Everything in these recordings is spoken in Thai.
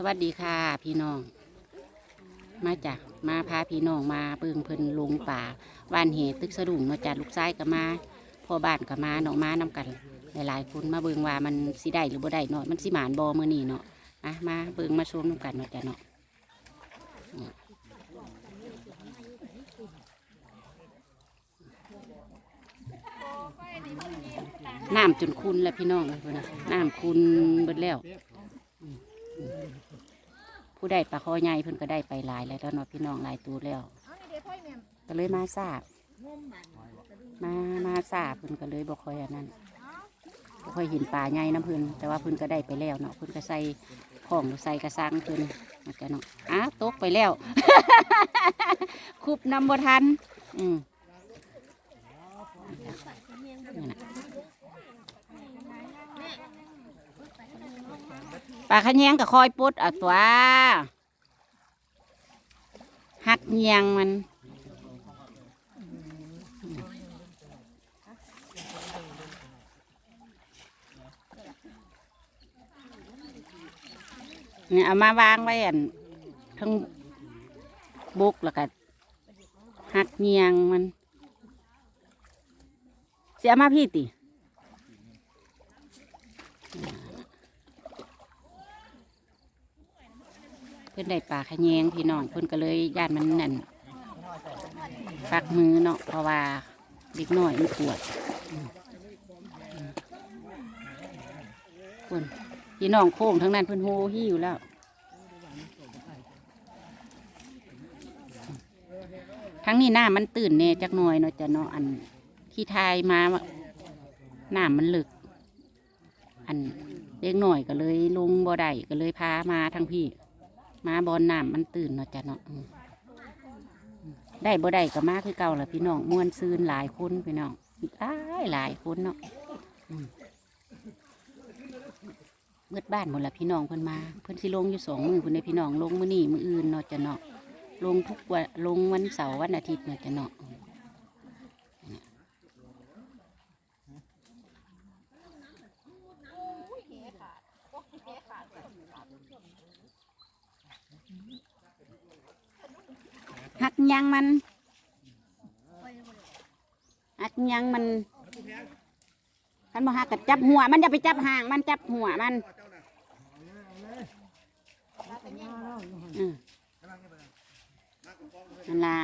สวัสดีค่ะพี่น้อง มาจากมาพาพี่น้องมาเบิ่งเพิ่นลงป่าบ้านเหตุตึกสะดุ้งเนาจากลูกชายก็มาพ่อบ้านก็มาเนาะมานำกัน หลายๆคนมาเบิ่งว่ามันสิได้หรือบ่ได้เนาะมันสิหมานบ่มื้อนี้เนาะอะมาเบิ่งมาชมนำกันเนาะจ้ะเนาะน้ำจนคุณแล้วพี่น้องเลยพุ่นนะน้ำคุณเบิดแล้ว ผู้ได้ปลาคอใหญ่เพิ่นก็ได้ไปหลายแล้วเนาะพี่น้องหลายตัวแล้ว ก็เลยมาทราบ มามาทราบเพิ่นก็เลยบ่ค่อยอันนั้นบ่ค่อยเห็นปลาใหญ่น้ำเพิ่นแต่ว่าเพิ่นก็ได้ไปแล้วเนาะเพิ่นก็ใส่ของใส่กระซังเพิ่นนะจ๊ะเนาะอ้าตกไปแล้ว คุบนำบ่ทัน อืมนี่น่ะ ปลาขะแยงก็คอยปุดเอาตัวหักเงียงมันเนี่ยเอามาวางไว้อันทั้งบุกแล้วก็หักเงียงมัน เสียมาพี่ติ พิ่นได้ปลาขะแยงพี่น้องเพิ่นก็เลยย่านมันนั่นฟักมือเนาะเพราะว่าเด็กน้อยมันปวดเพิ่นพี่น้องโค้งทั้งนั้นเพิ่นโฮหิวแล้วทั้งนี้หน้ามันตื่นเน่จักหน่อยเนาะจะเนาะอันที่ทายมาว่าน้ามันลึก อันเด็กหน่อยก็เลยลงบ่อได้ก็เลยพามาทั้งพี่ มาบอลน้ำมันตื่นเนาะจ้ะเนาะได้บ่ได้ก็มาคือเก่าแหละพี่น้องมวนซืนหลายคนพี่น้องหลายหลายคนเนาะเมื่อบ้านหมดละพี่น้องเพิ่นมา เพิ่นสิลงอยู่สองมือเพิ่นในพี่น้องลงมือนี่มืออื่นเนาะจ้ะเนาะลงทุกวันลงวันเสาร์วันอาทิตย์เนาะจ้ะเนาะอืมหัก ยังมันหักยังมันคันบ่หักก็จับหัว มันจะไปจับหาง มันจับหัวมันนั่นละ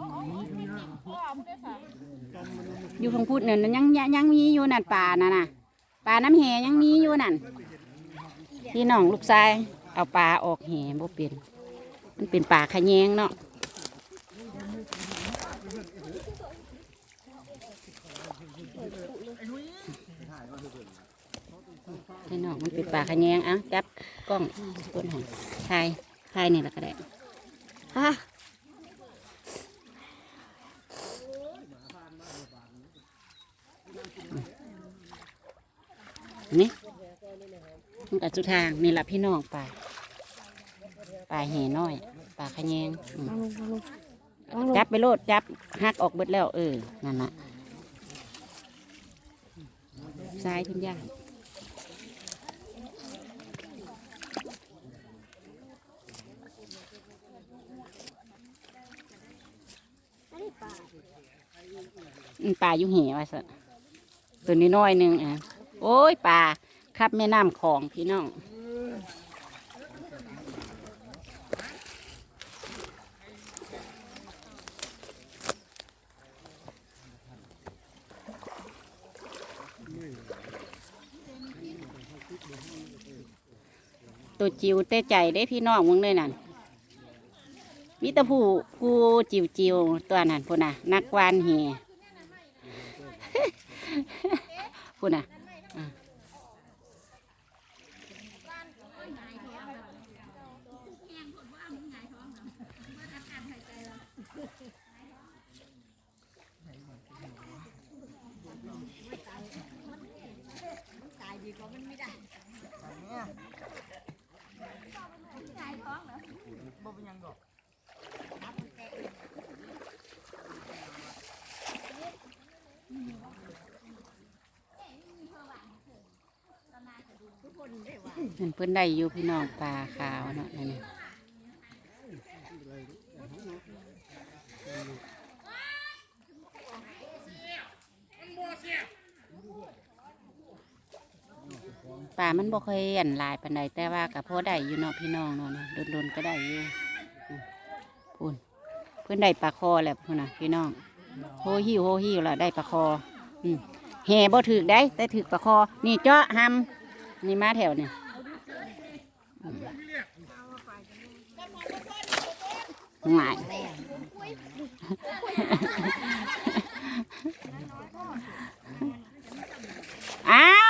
อ อยู่ของพูดเนี่ยยังยังยังมีอยู่นั่นป่าน่ะน่ะป่าน้ำแหยังมีอยู่นั่นพี่น้องลูกชายเอาปลาออกแหบ่เป็นมันเป็นป่าขะแยงเนาะพี่น้องมันเป็นป่าขะแยงอะจับกล้องต้นหอมถ่ายถ่ายนี่แหละก็ได้ฮะ นี่มันกับสุทางนี่ละพี่น้องป่าป่าแห่น้อยป่าขะแยงจับไปโลดจับหักออกเบิดแล้ว เออนั่นน่ะซ้ายทุนย่างอืมป่าอยู่เหวว่าสะตัวนี้น้อยนึงอะ โอ้ยป่าขับแม่น้ำของพี่น้องตัวจิวเต้ใจได้พี่น้องมึงเลยนั่นมิตรผู้ผู้จิวจิวตัวนั้นพูนน่ะ นักวานเฮพูน่ะ นั่นเพิ่นได้อยู่พี่น้องปลาขาวเนาะนั่นนี่ปลามันบ่เคยอันลายปานใดแต่ว่ากับพอได้อยู่เนาะพี่น้องเนาะโดนๆก็ได้อยู่อืมพูนเพิ่อนได้ปลาคอแหล้วพุ่นน่ะพี่น้องโฮหิวโฮหิวแล้วได้ปลาคอ อืมแห่บ่ถึกได้ แต่ถึกปลาคอ นี่เจาะหำนี่มาแถวเนี่ยอืม หงายอ้าว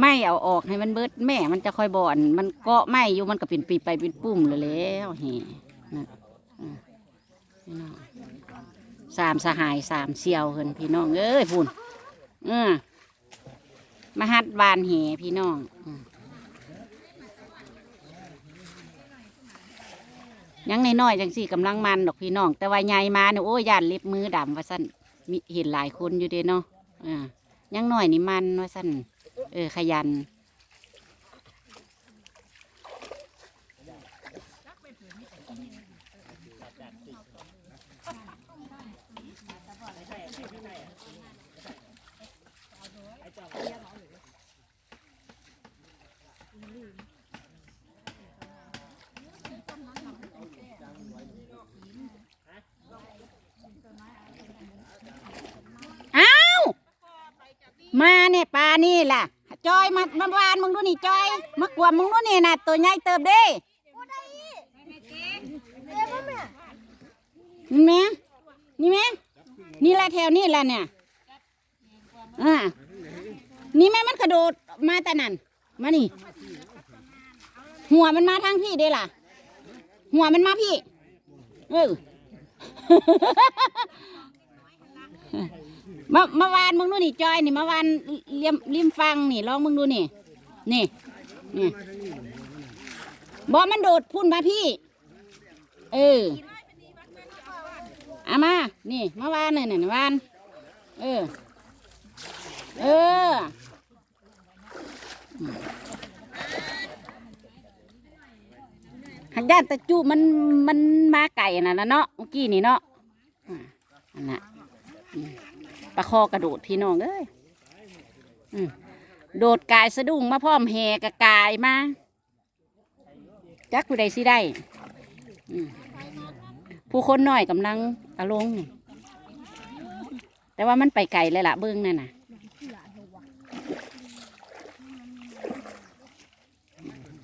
ไม่เอาออกให้มันเบิดแม่มันจะคอยบ่อน มันเกาะไม่อยู่มันก็เป็นปีไปเป็นปุ่มเลยแล้วเฮนะอะพี่น้องสามสหายสามเซียวเพิ่นพี่น้องเอ้ยพุ่นเออมาฮัดบานเหพี่น้องยังน้อยจังสี่กำลังมันดอกพี่น้อง แต่ว่าใหญ่มาเนี่ยโอ้ยย่านเล็บมือดำว่าสั้นมีเห็นหลายคนอยู่เด้เนาะอ่ายังน้อยนี่มันว่าสั้น เออ ขยัน อ้าว มาเนี่ยปลานี่ล่ะ จอยมามาวานมึงดูนี่จอย มากวมมึงดูนี่นะตัวใหญ่เติบเด้นี่แม่นี่แม่นี่แหละแถวนี่แหละเนี่ยอ่านี่แม่มันกระโดดมาแต่นั่นมานี่ หัวมันมาทางพี่เด้ล่ะ หัวมันมาพี่ เออ มามาวานมึงดูนี่จอยนี่มาวานเลียมริมฟังนี่ลองมึงดูนี่ นี่นี่บอมันโดดพุ่นมาพี่ เออเอามา นี่มาวานนี่นี่วานเออ เออหักด้านตะจุมันมันมาไก่น่ะนะเนาะเมื่อกี้นี่เนาะอันน่ะ ปลาคอกระโดดพี่น้องเอ้ยโดดกายสะดุ้งมาพร้อมแหกะกายมาจักผู้ใดสิได้ผู้คนน้อยกำลังอาลงแต่ว่ามันไปไกลเลยล่ะเบิ้องนั่นน่ะ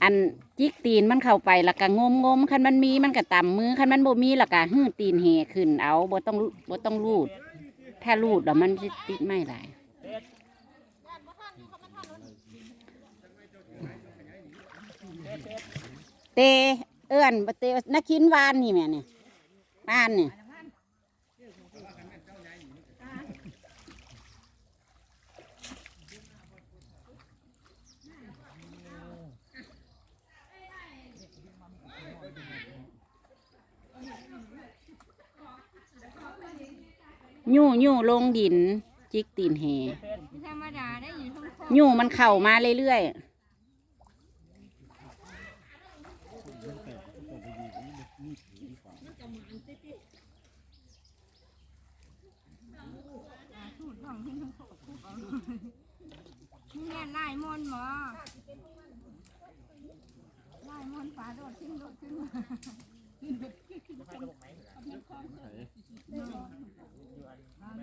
อันจิกตีนมันเข้าไปล้วก็งมงมคันมันมีมันก็ต่ำมือคันมันบ่มีล้วก็หื้อตีนแหขึ้นเอาบ่ต้องบ่ต้องรูด ถ้ารูดแล้วมันสิติดไม่หลายเตเอื้อนเตนักขินวานนี่แม่เนี่ยวานเนี่ ยยู่ยู่ลงดิน จิกตีนแหธรรมดาได้อยู่ทุกคนยู่มันเข่ามาเรื่อยถูดของที่ทุกคนนี่แน่ไล่มนต์หมอไล่มนต์ฝาโดดขึ้นโดดขึ้นมา ๆ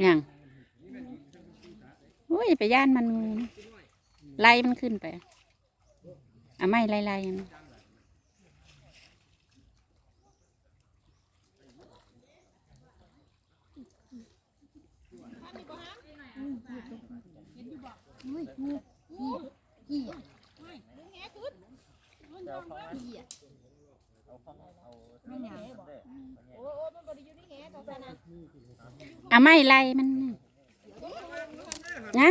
อย่างโอ้ยไปย่านมันงูนะไล่มันขึ้นไปอะไม่ไล่ไล่มัน ยงูขี้ขี้อะเจ้าของนั้นขี้อะเอาของเอาไม่ยังเด้ออะไม่ไรมันนะ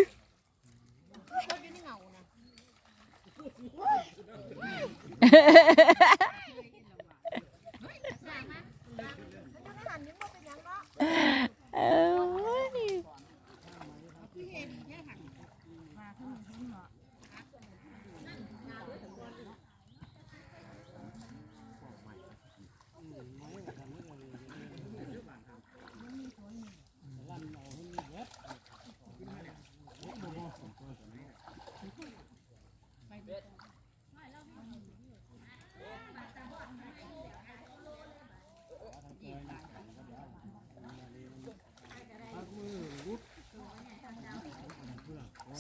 เอ้ย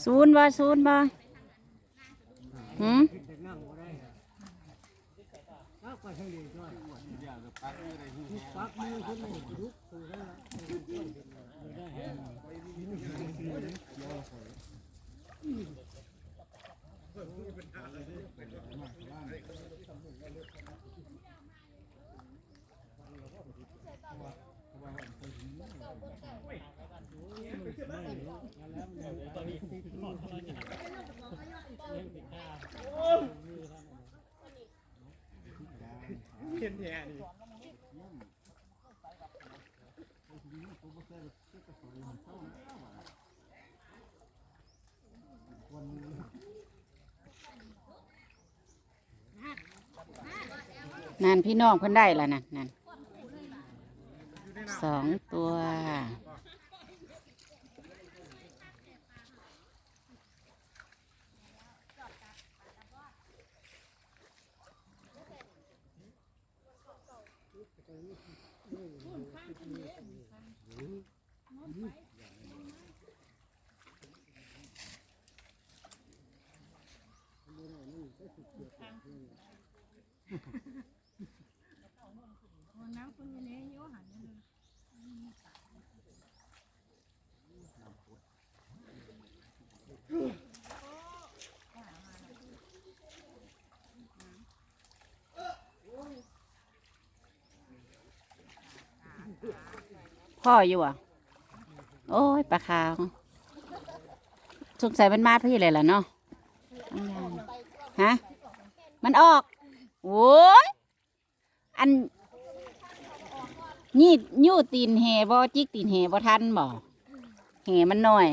ศูนย์บ่ศูนย์บ่หืมตอนั่น นั่นพี่น้องเพิ่นได้ละนั่นนั่นสองตัว น้ำคนอยู่ในโยหันเลยพ่ออยู่อะ โอ้ยปลาขาวสงสัยมันมาพี่เลยล่ะเนาะฮะ มันออกโอ้ยอัน นี่ยู่ตีนแหบ่จิกตีนแหบ่ทันบ่แห่มันหน้อย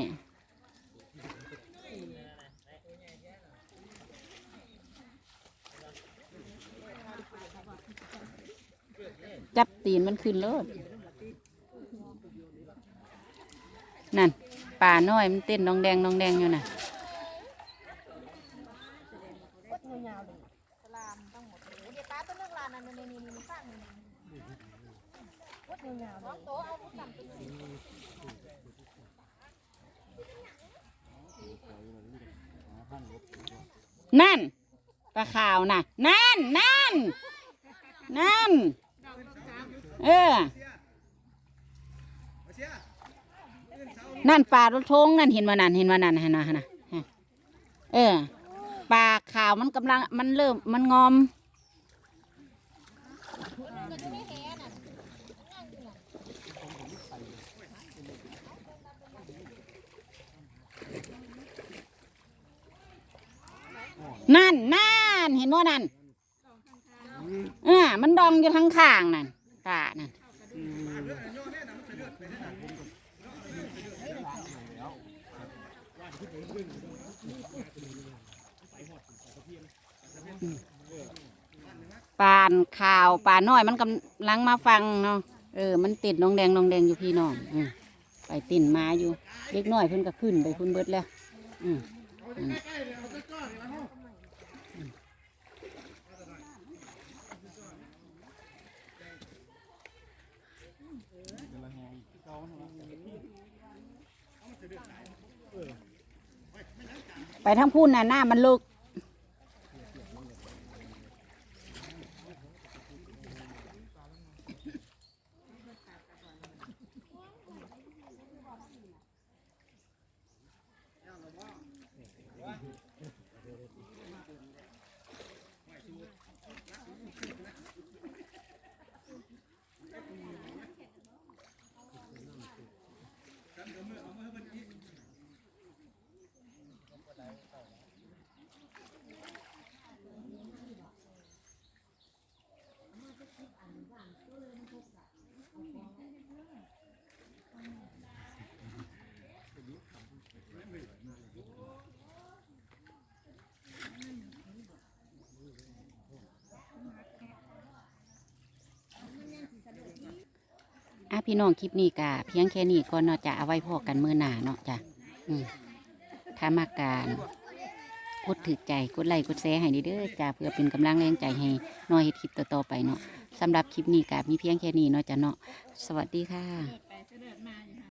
จับตีนมันขึ้นเลยนั่นป่าน้อยมันเต้นน้องแดงน้องแดงอยู่น่ะ นั่นปลาขาวน่ะ นั่นนั่นนั่น เออ นั่นปลารถทงนั่นเห็นว่านั่นเห็นว่านั่นเห็นว่านะเออปลาขาวมันกำลังมันเริ่มมันงอม นั่นนั่นเห็นว่านั่นเออมันดองอยู่ทั้งข้างนั่นตานั่นปานข่าวป่าน้อยมันกำลังมาฟังเนาะเออ มันติดน้องแดงน้องแดงอยู่พี่น้องอไปติ่นมาอยู่ เล็กน้อยเพิ่นก็ขึ้นไปพุ่นเบิดแล้ว อืม ทั้งพูนน่ะหน้ามันลึกะพี่น้องคลิปนี้กะเพียงแค่นี้ก่อนเนาะจะเอาไว้พอกันมือหนาเนาะจ้ะอืมถ้ามาการกดถือใจกดไลค์กดแชร์ให้เด้อจ้าเพื่อเป็นกำลังแรงใจให้น้อยเฮ็ดคลิปต่อๆไปเนาะสำหรับคลิปนี้กะมีเพียงแค่นี้เนาะจ้ะเนาะสวัสดีค่ะ